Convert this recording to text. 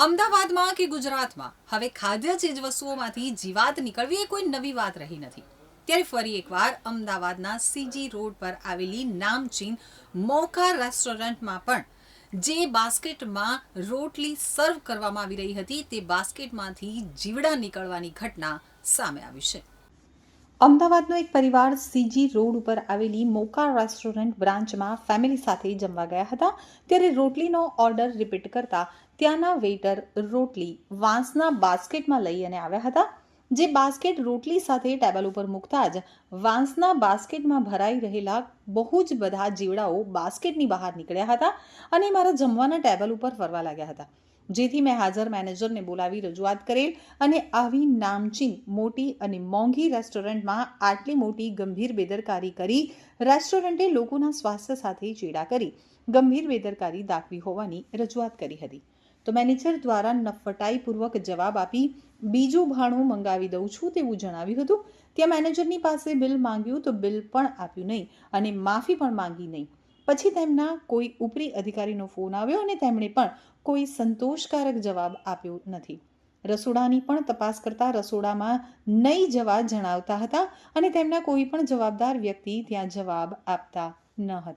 અમદાવાદમાં કે ગુજરાતમાં? હવે ખાદ્ય ચીજવસ્તુઓમાંથી જીવાત નીકળવી એ કોઈ નવી વાત રહી નથી. ત્યારે ફરી એકવાર અમદાવાદના સીજી રોડ પર આવેલી નામચીન મોકા રેસ્ટોરન્ટમાં પણ જે બાસ્કેટમાં રોટલી સર્વ કરવામાં આવી રહી હતી, તે બાસ્કેટમાંથી જીવડા નીકળવાની ઘટના સામે આવી છે. અમદાવાદનો એક પરિવાર સીજી રોડ ઉપર આવેલી મોકા રેસ્ટોરન્ટ બ્રાન્ચમાં ફેમિલી સાથે જમવા ગયા હતા. ત્યારે રોટલીનો ઓર્ડર રિપીટ કરતા ત્યાંના વેઇટર રોટલી વાંસના બાસ્કેટમાં લઈ અને આવ્યા હતા. જે બાસ્કેટ રોટલી સાથે ટેબલ ઉપર મૂકતા જ વાંસના બાસ્કેટમાં ભરાઈ રહેલા બહુ જ બધા જીવડાઓ બાસ્કેટની બહાર નીકળ્યા હતા અને મારા જમવાના ટેબલ ઉપર ફરવા લાગ્યા હતા. જેથી મેં હાજર મેનેજરને બોલાવી રજૂઆત કરેલ અને આવી નામચીન, મોટી અને મોંઘી રેસ્ટોરન્ટમાં આટલી મોટી ગંભીર બેદરકારી કરી રેસ્ટોરન્ટે લોકોના સ્વાસ્થ્ય સાથે ચેડા કરી ગંભીર બેદરકારી દાખવી હોવાની રજૂઆત કરી હતી. તો મેનેજર દ્વારા નફટાઈપૂર્વક જવાબ આપી, બીજું ભાણું મંગાવી દઉં છું તેવું જણાવ્યું હતું. ત્યાં મેનેજરની પાસે બિલ માંગ્યું તો બિલ પણ આપ્યું નહીં અને માફી પણ માંગી નહીં. પછી તેમના કોઈ ઉપરી અધિકારીનો ફોન આવ્યો અને તેમણે પણ કોઈ સંતોષકારક જવાબ આપ્યો નથી. રસોડાની પણ તપાસ કરતા રસોડામાં નહીં જવા જણાવતા હતા અને તેમના કોઈ પણ જવાબદાર વ્યક્તિ ત્યાં જવાબ આપતા ન હતા.